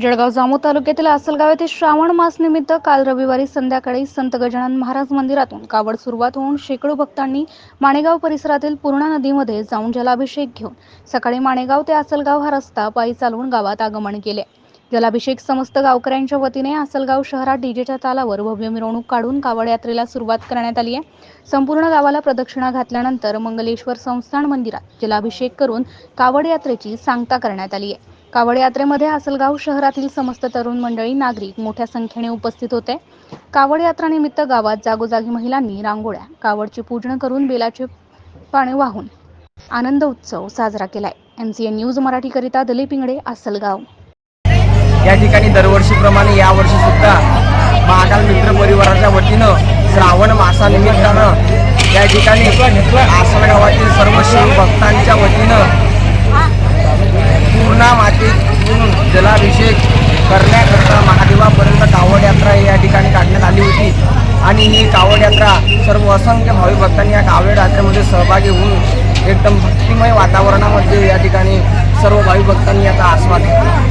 जळगाव जामो तालुक्यातील आसलगाव येथे श्रावण मास निमित्त काल रविवारी संध्याकाळी संत गजानन महाराज मंदिरातून कावड सुरुवात होऊन शेकडो भक्तांनी माणेगाव परिसरातील पूर्णा नदीमध्ये जाऊन जलाभिषेक घेऊन सकाळी माणेगाव ते आसलगाव हा रस्ता पायी चालवून गावात आगमन केले. जलाभिषेक समस्त गावकऱ्यांच्या वतीने आसलगाव शहरात डीजेच्या तालावर भव्य मिरवणूक काढून कावड यात्रेला सुरुवात करण्यात आली आहे. संपूर्ण गावाला प्रदक्षिणा घातल्यानंतर मंगलेश्वर संस्थान मंदिरात जलाभिषेक करून कावड यात्रेची सांगता करण्यात आली आहे. कावड यात्रेमध्ये आसलगाव शहरातील समस्त तरुण मंडळी नागरिक मोठ्या संख्येने उपस्थित होते. कावड यात्रानिमित्त गावात जागोजागी महिलांनी रांगोळ्या कावडची पूजन करून बेलाचे पाणी वाहून आनंद उत्सव साजरा केलाय. एम सी एन न्यूज मराठीकरिता दलीप इंगडे आसलगाव या ठिकाणी दरवर्षीप्रमाणे यावर्षी सुद्धा महाकाल मित्र परिवाराच्या वतीनं श्रावण मासानिमित्तानं या ठिकाणी आसलगावातील सर्व शिव भक्तांच्या वतीनं पूर्णा मातेतून जलाभिषेक करण्याकरता महादेवापर्यंत कावड यात्रा या ठिकाणी काढण्यात आली होती. आणि ही कावड यात्रा सर्व असंख्य भाविक भक्तांनी या कावड यात्रेमध्ये सहभागी होऊन एकदम भक्तिमय वातावरणामध्ये या ठिकाणी सर्व भाविक भक्तांनी याचा आस्वाद घेतला.